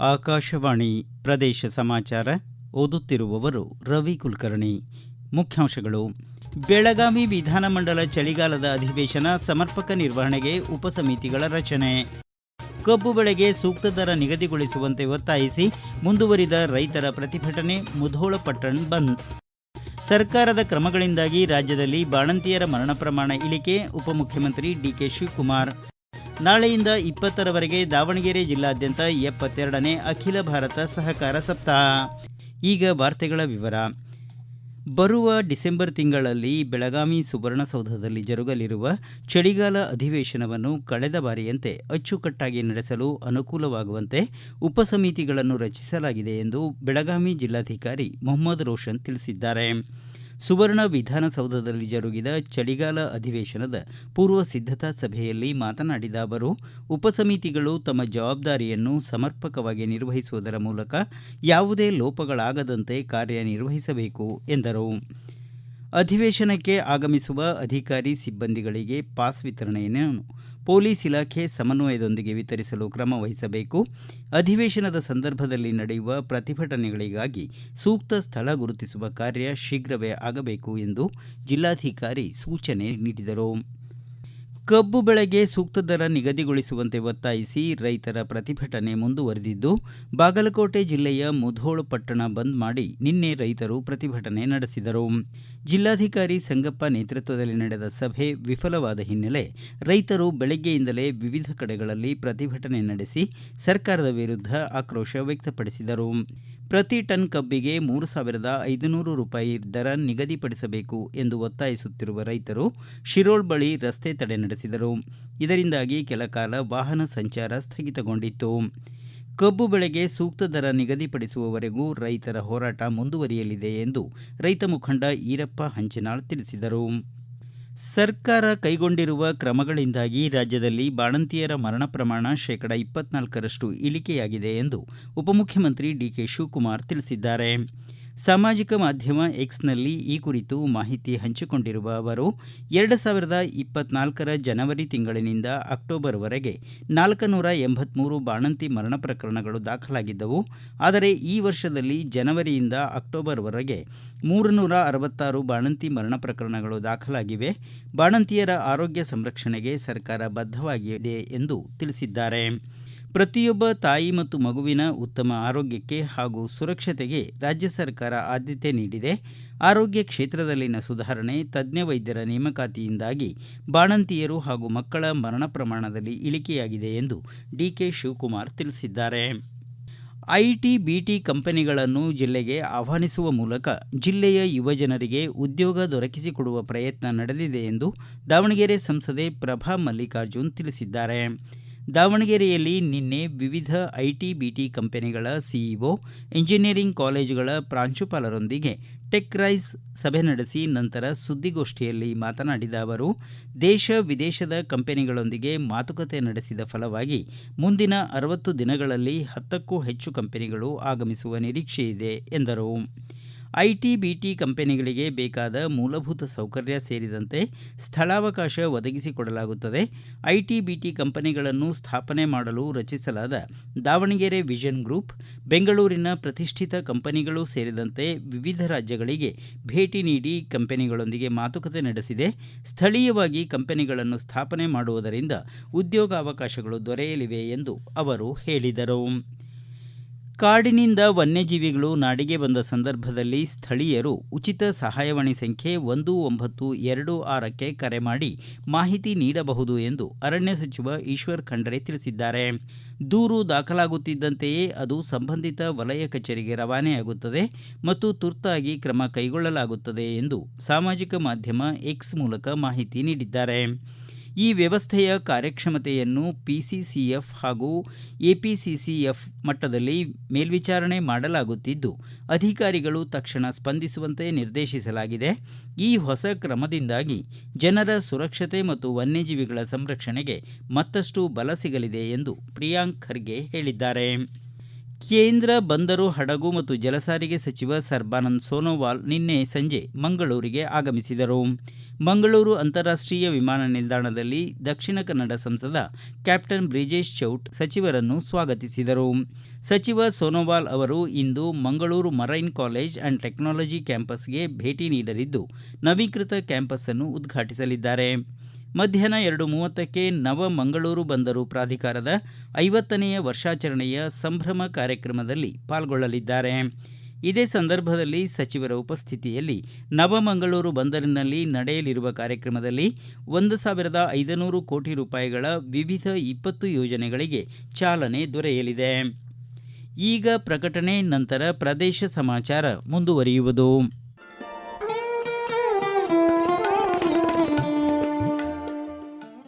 ಆಕಾಶವಾಣಿ ಪ್ರದೇಶ ಸಮಾಚಾರ ಓದುತ್ತಿರುವವರು ರವಿ ಕುಲಕರ್ಣಿ. ಮುಖ್ಯಾಂಶಗಳು. ಬೆಳಗಾವಿ ವಿಧಾನಮಂಡಲ ಚಳಿಗಾಲದ ಅಧಿವೇಶನ ಸಮರ್ಪಕ ನಿರ್ವಹಣೆಗೆ ಉಪಸಮಿತಿಗಳ ರಚನೆ. ಕಬ್ಬು ಬೆಳೆಗೆ ಸೂಕ್ತ ದರ ನಿಗದಿಗೊಳಿಸುವಂತೆ ಒತ್ತಾಯಿಸಿ ಮುಂದುವರಿದ ರೈತರ ಪ್ರತಿಭಟನೆ ಮುಧೋಳ ಪಟ್ಟಣ ಬಂದ್. ಸರ್ಕಾರದ ಕ್ರಮಗಳಿಂದಾಗಿ ರಾಜ್ಯದಲ್ಲಿ ಬಾಣಂತಿಯರ ಮರಣ ಪ್ರಮಾಣ ಇಳಿಕೆ ಉಪಮುಖ್ಯಮಂತ್ರಿ ಡಿಕೆ ಶಿವಕುಮಾರ್. ನಾಳೆಯಿಂದ ಇಪ್ಪತ್ತರವರೆಗೆ ದಾವಣಗೆರೆ ಜಿಲ್ಲಾದ್ಯಂತ ಎಪ್ಪತ್ತೆರಡನೇ ಅಖಿಲ ಭಾರತ ಸಹಕಾರ ಸಪ್ತಾಹ. ಈಗ ವಾರ್ತೆಗಳ ವಿವರ. ಬರುವ ಡಿಸೆಂಬರ್ ತಿಂಗಳಲ್ಲಿ ಬೆಳಗಾವಿ ಸುವರ್ಣಸೌಧದಲ್ಲಿ ಜರುಗಲಿರುವ ಚಳಿಗಾಲ ಅಧಿವೇಶನವನ್ನು ಕಳೆದ ಬಾರಿಯಂತೆ ಅಚ್ಚುಕಟ್ಟಾಗಿ ನಡೆಸಲು ಅನುಕೂಲವಾಗುವಂತೆ ಉಪಸಮಿತಿಗಳನ್ನು ರಚಿಸಲಾಗಿದೆ ಎಂದು ಬೆಳಗಾವಿ ಜಿಲ್ಲಾಧಿಕಾರಿ ಮೊಹಮ್ಮದ್ ರೋಷನ್ ತಿಳಿಸಿದ್ದಾರೆ. ಸುವರ್ಣ ವಿಧಾನಸೌಧದಲ್ಲಿ ಜರುಗಿದ ಚಳಿಗಾಲ ಅಧಿವೇಶನದ ಪೂರ್ವ ಸಿದ್ಧತಾ ಸಭೆಯಲ್ಲಿ ಮಾತನಾಡಿದ ಅವರು, ಉಪಸಮಿತಿಗಳು ತಮ್ಮ ಜವಾಬ್ದಾರಿಯನ್ನು ಸಮರ್ಪಕವಾಗಿ ನಿರ್ವಹಿಸುವುದರ ಮೂಲಕ ಯಾವುದೇ ಲೋಪಗಳಾಗದಂತೆ ಕಾರ್ಯನಿರ್ವಹಿಸಬೇಕು ಎಂದರು. ಅಧಿವೇಶನಕ್ಕೆ ಆಗಮಿಸುವ ಅಧಿಕಾರಿ ಸಿಬ್ಬಂದಿಗಳಿಗೆ ಪಾಸ್ ವಿತರಣೆಯನ್ನು ಪೊಲೀಸ್ ಇಲಾಖೆ ಸಮನ್ವಯದೊಂದಿಗೆ ವಿತರಿಸಲು ಕ್ರಮ ವಹಿಸಬೇಕು. ಅಧಿವೇಶನದ ಸಂದರ್ಭದಲ್ಲಿ ನಡೆಯುವ ಪ್ರತಿಭಟನೆಗಳಿಗಾಗಿ ಸೂಕ್ತ ಸ್ಥಳ ಗುರುತಿಸುವ ಕಾರ್ಯ ಶೀಘ್ರವೇ ಆಗಬೇಕು ಎಂದು ಜಿಲ್ಲಾಧಿಕಾರಿ ಸೂಚನೆ ನೀಡಿದರು. ಕಬ್ಬು ಬೆಳೆಗೆ ಸೂಕ್ತ ದರ ನಿಗದಿಗೊಳಿಸುವಂತೆ ಒತ್ತಾಯಿಸಿ ರೈತರ ಪ್ರತಿಭಟನೆ ಮುಂದುವರೆದಿದ್ದು, ಬಾಗಲಕೋಟೆ ಜಿಲ್ಲೆಯ ಮುಧೋಳ ಪಟ್ಟಣ ಬಂದ್ ಮಾಡಿ ನಿನ್ನೆ ರೈತರು ಪ್ರತಿಭಟನೆ ನಡೆಸಿದರು. ಜಿಲ್ಲಾಧಿಕಾರಿ ಸಂಗಪ್ಪ ನೇತೃತ್ವದಲ್ಲಿ ನಡೆದ ಸಭೆ ವಿಫಲವಾದ ಹಿನ್ನೆಲೆ ರೈತರು ಬೆಳಗ್ಗೆಯಿಂದಲೇ ವಿವಿಧ ಕಡೆಗಳಲ್ಲಿ ಪ್ರತಿಭಟನೆ ನಡೆಸಿ ಸರ್ಕಾರದ ವಿರುದ್ಧ ಆಕ್ರೋಶ ವ್ಯಕ್ತಪಡಿಸಿದರು. ಪ್ರತಿ ಟನ್ ಕಬ್ಬಿಗೆ ಮೂರು ಸಾವಿರದ ಐದುನೂರು ರೂಪಾಯಿ ದರ ನಿಗದಿಪಡಿಸಬೇಕು ಎಂದು ಒತ್ತಾಯಿಸುತ್ತಿರುವ ರೈತರು ಶಿರೋಳ್ ಬಳಿ ರಸ್ತೆ ತಡೆ ನಡೆಸಿದರು. ಇದರಿಂದಾಗಿ ಕೆಲಕಾಲ ವಾಹನ ಸಂಚಾರ ಸ್ಥಗಿತಗೊಂಡಿತ್ತು. ಕಬ್ಬು ಬೆಳೆಗೆ ಸೂಕ್ತ ದರ ನಿಗದಿಪಡಿಸುವವರೆಗೂ ರೈತರ ಹೋರಾಟ ಮುಂದುವರಿಯಲಿದೆ ಎಂದು ರೈತ ಮುಖಂಡ ಈರಪ್ಪ ಹಂಚನಾಳ್ ತಿಳಿಸಿದರು. ಸರ್ಕಾರ ಕೈಗೊಂಡಿರುವ ಕ್ರಮಗಳಿಂದಾಗಿ ರಾಜ್ಯದಲ್ಲಿ ಬಾಣಂತಿಯರ ಮರಣ ಪ್ರಮಾಣ ಶೇಕಡಾ ಇಪ್ಪತ್ನಾಲ್ಕರಷ್ಟು ಇಳಿಕೆಯಾಗಿದೆ ಎಂದು ಉಪಮುಖ್ಯಮಂತ್ರಿ ಡಿಕೆ ಶಿವಕುಮಾರ್ ತಿಳಿಸಿದ್ದಾರೆ. ಸಾಮಾಜಿಕ ಮಾಧ್ಯಮ ಎಕ್ಸ್ನಲ್ಲಿ ಈ ಕುರಿತು ಮಾಹಿತಿ ಹಂಚಿಕೊಂಡಿರುವ ಅವರು, ಎರಡು ಸಾವಿರದ ಇಪ್ಪತ್ನಾಲ್ಕರ ಜನವರಿ ತಿಂಗಳಿನಿಂದ ಅಕ್ಟೋಬರ್ವರೆಗೆ ನಾಲ್ಕುನೂರ ಎಂಬತ್ಮೂರು ಬಾಣಂತಿ ಮರಣ ಪ್ರಕರಣಗಳು ದಾಖಲಾಗಿದ್ದವು. ಆದರೆ ಈ ವರ್ಷದಲ್ಲಿ ಜನವರಿಯಿಂದ ಅಕ್ಟೋಬರ್ವರೆಗೆ ಮೂರುನೂರ ಅರವತ್ತಾರು ಬಾಣಂತಿ ಮರಣ ಪ್ರಕರಣಗಳು ದಾಖಲಾಗಿವೆ. ಬಾಣಂತಿಯರ ಆರೋಗ್ಯ ಸಂರಕ್ಷಣೆಗೆ ಸರ್ಕಾರ ಬದ್ಧವಾಗಿದೆ ಎಂದು ತಿಳಿಸಿದ್ದಾರೆ. ಪ್ರತಿಯೊಬ್ಬ ತಾಯಿ ಮತ್ತು ಮಗುವಿನ ಉತ್ತಮ ಆರೋಗ್ಯಕ್ಕೆ ಹಾಗೂ ಸುರಕ್ಷತೆಗೆ ರಾಜ್ಯ ಸರ್ಕಾರ ಆದ್ಯತೆ ನೀಡಿದೆ. ಆರೋಗ್ಯ ಕ್ಷೇತ್ರದಲ್ಲಿನ ಸುಧಾರಣೆ, ತಜ್ಞ ವೈದ್ಯರ ನೇಮಕಾತಿಯಿಂದಾಗಿ ಬಾಣಂತಿಯರು ಹಾಗೂ ಮಕ್ಕಳ ಮರಣ ಪ್ರಮಾಣದಲ್ಲಿ ಇಳಿಕೆಯಾಗಿದೆ ಎಂದು ಡಿಕೆ ಶಿವಕುಮಾರ್ ತಿಳಿಸಿದ್ದಾರೆ. ಐಟಿ ಬಿಟಿ ಕಂಪನಿಗಳನ್ನು ಜಿಲ್ಲೆಗೆ ಆಹ್ವಾನಿಸುವ ಮೂಲಕ ಜಿಲ್ಲೆಯ ಯುವಜನರಿಗೆ ಉದ್ಯೋಗ ದೊರಕಿಸಿಕೊಡುವ ಪ್ರಯತ್ನ ನಡೆದಿದೆ ಎಂದು ದಾವಣಗೆರೆ ಸಂಸದೆ ಪ್ರಭಾ ಮಲ್ಲಿಕಾರ್ಜುನ್ ತಿಳಿಸಿದ್ದಾರೆ. ದಾವಣಗೆರೆಯಲ್ಲಿ ನಿನ್ನೆ ವಿವಿಧ ಐಟಿ ಬಿಟಿ ಕಂಪನಿಗಳ ಸಿಇಒ, ಇಂಜಿನಿಯರಿಂಗ್ ಕಾಲೇಜುಗಳ ಪ್ರಾಂಶುಪಾಲರೊಂದಿಗೆ ಟೆಕ್ ರೈಸ್ ಸಭೆ ನಡೆಸಿ ನಂತರ ಸುದ್ದಿಗೋಷ್ಠಿಯಲ್ಲಿ ಮಾತನಾಡಿದ ಅವರು, ದೇಶ ವಿದೇಶದ ಕಂಪನಿಗಳೊಂದಿಗೆ ಮಾತುಕತೆ ನಡೆಸಿದ ಫಲವಾಗಿ ಮುಂದಿನ ಅರವತ್ತು ದಿನಗಳಲ್ಲಿ ಹತ್ತಕ್ಕೂ ಹೆಚ್ಚು ಕಂಪನಿಗಳು ಆಗಮಿಸುವ ನಿರೀಕ್ಷೆಯಿದೆ ಎಂದರು. ಐಟಿ ಬಿಟಿ ಕಂಪನಿಗಳಿಗೆ ಬೇಕಾದ ಮೂಲಭೂತ ಸೌಕರ್ಯ ಸೇರಿದಂತೆ ಸ್ಥಳಾವಕಾಶ ಒದಗಿಸಿಕೊಡಲಾಗುತ್ತದೆ. ಐಟಿ ಬಿಟಿ ಕಂಪನಿಗಳನ್ನು ಸ್ಥಾಪನೆ ಮಾಡಲು ರಚಿಸಲಾದ ದಾವಣಗೆರೆ ವಿಷನ್ ಗ್ರೂಪ್, ಬೆಂಗಳೂರಿನ ಪ್ರತಿಷ್ಠಿತ ಕಂಪನಿಗಳು ಸೇರಿದಂತೆ ವಿವಿಧ ರಾಜ್ಯಗಳಿಗೆ ಭೇಟಿ ನೀಡಿ ಕಂಪನಿಗಳೊಂದಿಗೆ ಮಾತುಕತೆ ನಡೆಸಿದೆ. ಸ್ಥಳೀಯವಾಗಿ ಕಂಪನಿಗಳನ್ನು ಸ್ಥಾಪನೆ ಮಾಡುವುದರಿಂದ ಉದ್ಯೋಗಾವಕಾಶಗಳು ದೊರೆಯಲಿವೆ ಎಂದು ಅವರು ಹೇಳಿದರು. ಕಾಡಿನಿಂದ ವನ್ಯಜೀವಿಗಳು ನಾಡಿಗೆ ಬಂದ ಸಂದರ್ಭದಲ್ಲಿ ಸ್ಥಳೀಯರು ಉಚಿತ ಸಹಾಯವಾಣಿ ಸಂಖ್ಯೆ ಒಂದು ಒಂಬತ್ತು ಎರಡು ಆರಕ್ಕೆ ಕರೆ ಮಾಡಿ ಮಾಹಿತಿ ನೀಡಬಹುದು ಎಂದು ಅರಣ್ಯ ಸಚಿವ ಈಶ್ವರ್ ಖಂಡ್ರೆ ತಿಳಿಸಿದ್ದಾರೆ. ದೂರು ದಾಖಲಾಗುತ್ತಿದ್ದಂತೆಯೇ ಅದು ಸಂಬಂಧಿತ ವಲಯ ಕಚೇರಿಗೆ ರವಾನೆಯಾಗುತ್ತದೆ ಮತ್ತು ತುರ್ತಾಗಿ ಕ್ರಮ ಕೈಗೊಳ್ಳಲಾಗುತ್ತದೆ ಎಂದು ಸಾಮಾಜಿಕ ಮಾಧ್ಯಮ ಎಕ್ಸ್ ಮೂಲಕ ಮಾಹಿತಿ ನೀಡಿದ್ದಾರೆ. ಈ ವ್ಯವಸ್ಥೆಯ ಕಾರ್ಯಕ್ಷಮತೆಯನ್ನು ಪಿಸಿಸಿಎಫ್ ಹಾಗೂ ಎಪಿಸಿಸಿಎಫ್ ಮಟ್ಟದಲ್ಲಿ ಮೇಲ್ವಿಚಾರಣೆ ಮಾಡಲಾಗುತ್ತಿದ್ದು, ಅಧಿಕಾರಿಗಳು ತಕ್ಷಣ ಸ್ಪಂದಿಸುವಂತೆ ನಿರ್ದೇಶಿಸಲಾಗಿದೆ. ಈ ಹೊಸ ಕ್ರಮದಿಂದಾಗಿ ಜನರ ಸುರಕ್ಷತೆ ಮತ್ತು ವನ್ಯಜೀವಿಗಳ ಸಂರಕ್ಷಣೆಗೆ ಮತ್ತಷ್ಟು ಬಲ ಸಿಗಲಿದೆ ಎಂದು ಪ್ರಿಯಾಂಕ್ ಖರ್ಗೆ ಹೇಳಿದ್ದಾರೆ. ಕೇಂದ್ರ ಬಂದರು ಹಡಗು ಮತ್ತು ಜಲಸಾರಿಗೆ ಸಚಿವ ಸರ್ಬಾನಂದ್ ಸೋನೋವಾಲ್ ನಿನ್ನೆ ಸಂಜೆ ಮಂಗಳೂರಿಗೆ ಆಗಮಿಸಿದರು. ಮಂಗಳೂರು ಅಂತಾರಾಷ್ಟ್ರೀಯ ವಿಮಾನ ನಿಲ್ದಾಣದಲ್ಲಿ ದಕ್ಷಿಣ ಕನ್ನಡ ಸಂಸದ ಕ್ಯಾಪ್ಟನ್ ಬ್ರಿಜೇಶ್ ಚೌಟ್ ಸಚಿವರನ್ನು ಸ್ವಾಗತಿಸಿದರು. ಸಚಿವ ಸೋನೋವಾಲ್ ಅವರು ಇಂದು Mangaluru marine college and technology ಕ್ಯಾಂಪಸ್ಗೆ ಭೇಟಿ ನೀಡಲಿದ್ದು, ನವೀಕೃತ ಕ್ಯಾಂಪಸ್ ಅನ್ನು ಉದ್ಘಾಟಿಸಲಿದ್ದಾರೆ. ಮಧ್ಯಾಹ್ನ ಎರಡು ಮೂವತ್ತಕ್ಕೆ ನವ ಮಂಗಳೂರು ಬಂದರು ಪ್ರಾಧಿಕಾರದ ಐವತ್ತನೆಯ ವರ್ಷಾಚರಣೆಯ ಸಂಭ್ರಮ ಕಾರ್ಯಕ್ರಮದಲ್ಲಿ ಪಾಲ್ಗೊಳ್ಳಲಿದ್ದಾರೆ. ಇದೇ ಸಂದರ್ಭದಲ್ಲಿ ಸಚಿವರ ಉಪಸ್ಥಿತಿಯಲ್ಲಿ ನವಮಂಗಳೂರು ಬಂದರಿನಲ್ಲಿ ನಡೆಯಲಿರುವ ಕಾರ್ಯಕ್ರಮದಲ್ಲಿ ಒಂದು ಸಾವಿರದ ಐದುನೂರು ಕೋಟಿ ರೂಪಾಯಿಗಳ ವಿವಿಧ ಇಪ್ಪತ್ತು ಯೋಜನೆಗಳಿಗೆ ಚಾಲನೆ ದೊರೆಯಲಿದೆ. ಈಗ ಪ್ರಕಟಣೆ, ನಂತರ ಪ್ರದೇಶ ಸಮಾಚಾರ ಮುಂದುವರಿಯುವುದು.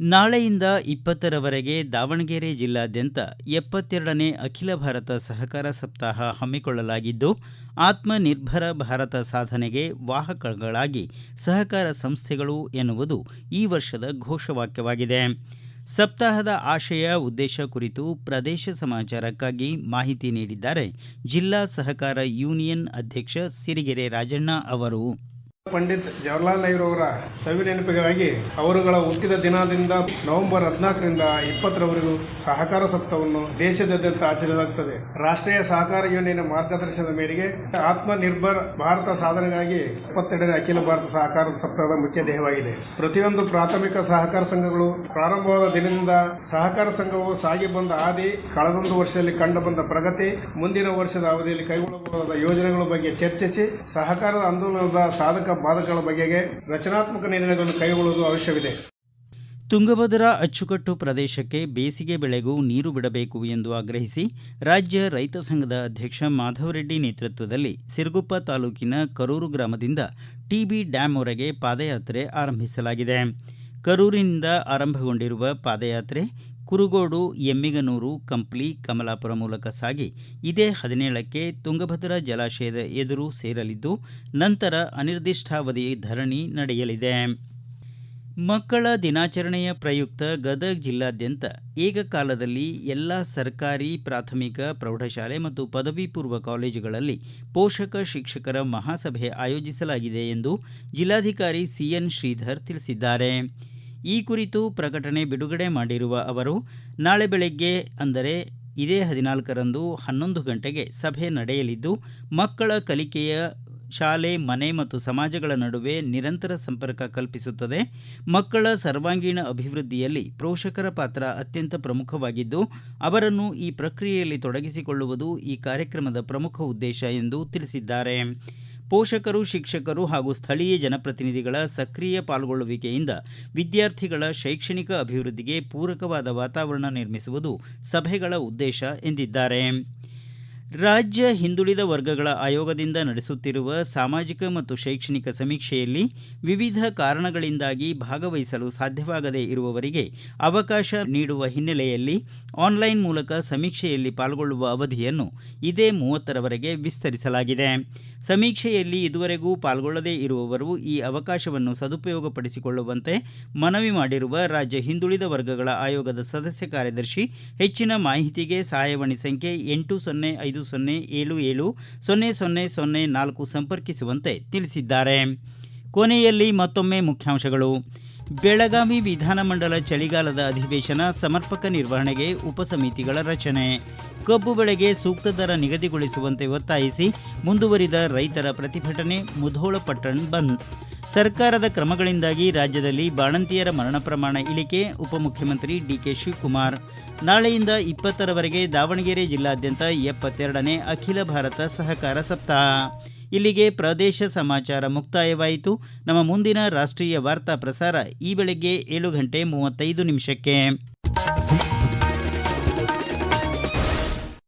ನಾಳೆಯಿಂದ ಇಪ್ಪತ್ತರವರೆಗೆ ದಾವಣಗೆರೆ ಜಿಲ್ಲಾದ್ಯಂತ ಎಪ್ಪತ್ತೆರಡನೇ ಅಖಿಲ ಭಾರತ ಸಹಕಾರ ಸಪ್ತಾಹ ಹಮ್ಮಿಕೊಳ್ಳಲಾಗಿದ್ದು, ಆತ್ಮನಿರ್ಭರ ಭಾರತ ಸಾಧನೆಗೆ ವಾಹಕಗಳಾಗಿ ಸಹಕಾರ ಸಂಸ್ಥೆಗಳು ಎನ್ನುವುದು ಈ ವರ್ಷದ ಘೋಷವಾಕ್ಯವಾಗಿದೆ. ಸಪ್ತಾಹದ ಆಶಯ ಉದ್ದೇಶ ಕುರಿತು ಪ್ರದೇಶ ಸಮಾಚಾರಕ್ಕಾಗಿ ಮಾಹಿತಿ ನೀಡಿದ್ದಾರೆ ಜಿಲ್ಲಾ ಸಹಕಾರ ಯೂನಿಯನ್ ಅಧ್ಯಕ್ಷ ಸಿರಿಗೆರೆ ರಾಜಣ್ಣ ಅವರು. ಪಂಡಿತ್ ಜವಾಹರ್ಲಾಲ್ ನೆಹರು ಅವರ ಸವಿ ನೆನಪಿಗಾಗಿ ಅವರುಗಳ ಹುಟ್ಟಿದ ದಿನದಿಂದ ನವೆಂಬರ್ ಹದಿನಾಲ್ಕರಿಂದ ಇಪ್ಪತ್ತರವರೆಗೂ ಸಹಕಾರ ಸಪ್ತಾಹವನ್ನು ದೇಶದಾದ್ಯಂತ ಆಚರಿಸಲಾಗುತ್ತದೆ ರಾಷ್ಟ್ರೀಯ ಸಹಕಾರ ಯೂನಿಯನ್ ಮಾರ್ಗದರ್ಶನದ ಮೇರೆಗೆ ಆತ್ಮನಿರ್ಭರ್ ಭಾರತ ಸಾಧನೆಗಾಗಿ ಇಪ್ಪತ್ತೆರಡನೇ ಅಖಿಲ ಭಾರತ ಸಹಕಾರ ಸಪ್ತಾಹದ ಮುಖ್ಯ ಧ್ಯೇಯವಾಗಿದೆ ಪ್ರತಿಯೊಂದು ಪ್ರಾಥಮಿಕ ಸಹಕಾರ ಸಂಘಗಳು ಪ್ರಾರಂಭವಾದ ದಿನದಿಂದ ಸಹಕಾರ ಸಂಘವು ಸಾಗಿ ಬಂದ ಹಾದಿ, ಕಳೆದೊಂದು ವರ್ಷದಲ್ಲಿ ಕಂಡುಬಂದ ಪ್ರಗತಿ, ಮುಂದಿನ ವರ್ಷದ ಅವಧಿಯಲ್ಲಿ ಕೈಗೊಳ್ಳಬಹುದಾದ ಯೋಜನೆಗಳ ಬಗ್ಗೆ ಚರ್ಚಿಸಿ, ಸಹಕಾರದ ಆಂದೋಲನದ ಸಾಧಕ ಬಾಧಕಗಳ ಬಗೆಗೆ ರಚನಾತ್ಮಕ ನಿರ್ಣಯಗಳನ್ನು ಕೈಗೊಳ್ಳುವುದು ಅವಶ್ಯವಿದೆ. ತುಂಗಭದ್ರಾ ಅಚ್ಚುಕಟ್ಟು ಪ್ರದೇಶಕ್ಕೆ ಬೇಸಿಗೆ ಬೆಳೆಗೂ ನೀರು ಬಿಡಬೇಕು ಎಂದು ಆಗ್ರಹಿಸಿ ರಾಜ್ಯ ರೈತ ಸಂಘದ ಅಧ್ಯಕ್ಷ ಮಾಧವರೆಡ್ಡಿ ನೇತೃತ್ವದಲ್ಲಿ ಸಿರುಗುಪ್ಪ ತಾಲೂಕಿನ ಕರೂರು ಗ್ರಾಮದಿಂದ ಟಿಬಿ ಡ್ಯಾಂವರೆಗೆ ಪಾದಯಾತ್ರೆ ಆರಂಭಿಸಲಾಗಿದೆ. ಕರೂರಿನಿಂದ ಆರಂಭಗೊಂಡಿರುವ ಪಾದಯಾತ್ರೆ ಕುರುಗೋಡು, ಎಮ್ಮಿಗನೂರು, ಕಂಪ್ಲಿ, ಕಮಲಾಪುರ ಮೂಲಕ ಸಾಗಿ ಇದೇ ಹದಿನೇಳಕ್ಕೆ ತುಂಗಭದ್ರಾ ಜಲಾಶಯದ ಎದುರು ಸೇರಲಿದ್ದು, ನಂತರ ಅನಿರ್ದಿಷ್ಟಾವಧಿ ಧರಣಿ ನಡೆಯಲಿದೆ. ಮಕ್ಕಳ ದಿನಾಚರಣೆಯ ಪ್ರಯುಕ್ತ ಗದಗ ಜಿಲ್ಲಾದ್ಯಂತ ಏಕಕಾಲದಲ್ಲಿ ಎಲ್ಲ ಸರ್ಕಾರಿ, ಪ್ರಾಥಮಿಕ, ಪ್ರೌಢಶಾಲೆ ಮತ್ತು ಪದವಿ ಪೂರ್ವ ಕಾಲೇಜುಗಳಲ್ಲಿ ಪೋಷಕ, ಶಿಕ್ಷಕರ ಮಹಾಸಭೆ ಆಯೋಜಿಸಲಾಗಿದೆ ಎಂದು ಜಿಲ್ಲಾಧಿಕಾರಿ ಸಿಎನ್ ಶ್ರೀಧರ್ ತಿಳಿಸಿದ್ದಾರೆ. ಈ ಕುರಿತು ಪ್ರಕಟಣೆ ಬಿಡುಗಡೆ ಮಾಡಿರುವ ಅವರು, ನಾಳೆ ಬೆಳಗ್ಗೆ ಅಂದರೆ ಇದೇ ಹದಿನಾಲ್ಕರಂದು ಹನ್ನೊಂದು ಗಂಟೆಗೆ ಸಭೆ ನಡೆಯಲಿದ್ದು, ಮಕ್ಕಳ ಕಲಿಕೆಯ ಶಾಲೆ, ಮನೆ ಮತ್ತು ಸಮಾಜಗಳ ನಡುವೆ ನಿರಂತರ ಸಂಪರ್ಕ ಕಲ್ಪಿಸುತ್ತದೆ. ಮಕ್ಕಳ ಸರ್ವಾಂಗೀಣ ಅಭಿವೃದ್ಧಿಯಲ್ಲಿ ಪೋಷಕರ ಪಾತ್ರ ಅತ್ಯಂತ ಪ್ರಮುಖವಾಗಿದ್ದು, ಅವರನ್ನು ಈ ಪ್ರಕ್ರಿಯೆಯಲ್ಲಿ ತೊಡಗಿಸಿಕೊಳ್ಳುವುದು ಈ ಕಾರ್ಯಕ್ರಮದ ಪ್ರಮುಖ ಉದ್ದೇಶ ಎಂದು ತಿಳಿಸಿದ್ದಾರೆ. ಪೋಷಕರು, ಶಿಕ್ಷಕರು ಹಾಗೂ ಸ್ಥಳೀಯ ಜನಪ್ರತಿನಿಧಿಗಳ ಸಕ್ರಿಯ ಪಾಲ್ಗೊಳ್ಳುವಿಕೆಯಿಂದ ವಿದ್ಯಾರ್ಥಿಗಳ ಶೈಕ್ಷಣಿಕ ಅಭಿವೃದ್ಧಿಗೆ ಪೂರಕವಾದ ವಾತಾವರಣ ನಿರ್ಮಿಸುವುದು ಸಭೆಗಳ ಉದ್ದೇಶ ಎಂದಿದ್ದಾರೆ. ರಾಜ್ಯ ಹಿಂದುಳಿದ ವರ್ಗಗಳ ಆಯೋಗದಿಂದ ನಡೆಸುತ್ತಿರುವ ಸಾಮಾಜಿಕ ಮತ್ತು ಶೈಕ್ಷಣಿಕ ಸಮೀಕ್ಷೆಯಲ್ಲಿ ವಿವಿಧ ಕಾರಣಗಳಿಂದಾಗಿ ಭಾಗವಹಿಸಲು ಸಾಧ್ಯವಾಗದೇ ಇರುವವರಿಗೆ ಅವಕಾಶ ನೀಡುವ ಹಿನ್ನೆಲೆಯಲ್ಲಿ ಆನ್ಲೈನ್ ಮೂಲಕ ಸಮೀಕ್ಷೆಯಲ್ಲಿ ಪಾಲ್ಗೊಳ್ಳುವ ಅವಧಿಯನ್ನು ಇದೇ ಮೂವತ್ತರವರೆಗೆ ವಿಸ್ತರಿಸಲಾಗಿದೆ. ಸಮೀಕ್ಷೆಯಲ್ಲಿ ಇದುವರೆಗೂ ಪಾಲ್ಗೊಳ್ಳದೇ ಇರುವವರು ಈ ಅವಕಾಶವನ್ನು ಸದುಪಯೋಗಪಡಿಸಿಕೊಳ್ಳುವಂತೆ ಮನವಿ ಮಾಡಿರುವ ರಾಜ್ಯ ಹಿಂದುಳಿದ ವರ್ಗಗಳ ಆಯೋಗದ ಸದಸ್ಯ ಕಾರ್ಯದರ್ಶಿ ಹೆಚ್ಚಿನ ಮಾಹಿತಿಗೆ ಸಹಾಯವಾಣಿ ಸಂಖ್ಯೆ ಎಂಟು ಸೊನ್ನೆ ಐದು ಸೊನ್ನೆ ಏಳು ಏಳು ಸೊನ್ನೆ ಸೊನ್ನೆ ಸೊನ್ನೆ ನಾಲ್ಕು ಸಂಪರ್ಕಿಸುವಂತೆ ತಿಳಿಸಿದ್ದಾರೆ. ಕೊನೆಯಲ್ಲಿ ಮತ್ತೊಮ್ಮೆ ಮುಖ್ಯಾಂಶಗಳು. ಬೆಳಗಾವಿ ವಿಧಾನಮಂಡಲ ಚಳಿಗಾಲದ ಅಧಿವೇಶನ ಸಮರ್ಪಕ ನಿರ್ವಹಣೆಗೆ ಉಪಸಮಿತಿಗಳ ರಚನೆ. ಕಬ್ಬು ಬೆಳೆಗೆ ಸೂಕ್ತ ದರ ನಿಗದಿಗೊಳಿಸುವಂತೆ ಒತ್ತಾಯಿಸಿ ಮುಂದುವರಿದ ರೈತರ ಪ್ರತಿಭಟನೆ ಮುಧೋಳಪಟ್ಟಣ್ ಬಂದ್. ಸರ್ಕಾರದ ಕ್ರಮಗಳಿಂದಾಗಿ ರಾಜ್ಯದಲ್ಲಿ ಬಾಣಂತಿಯರ ಮರಣ ಪ್ರಮಾಣ ಇಳಿಕೆ, ಉಪಮುಖ್ಯಮಂತ್ರಿ ಡಿಕೆ ಶಿವಕುಮಾರ್. ನಾಳೆಯಿಂದ ಇಪ್ಪತ್ತರವರೆಗೆ ದಾವಣಗೆರೆ ಜಿಲ್ಲಾದ್ಯಂತ ಎಪ್ಪತ್ತೆರಡನೇ ಅಖಿಲ ಭಾರತ ಸಹಕಾರ ಸಪ್ತಾಹ. ಇಲ್ಲಿಗೆ ಪ್ರದೇಶ ಸಮಾಚಾರ ಮುಕ್ತಾಯವಾಯಿತು. ನಮ್ಮ ಮುಂದಿನ ರಾಷ್ಟ್ರೀಯ ವಾರ್ತಾ ಪ್ರಸಾರ ಈ ಬೆಳಗ್ಗೆ ಏಳು ಗಂಟೆ ಮೂವತ್ತೈದು ನಿಮಿಷಕ್ಕೆ.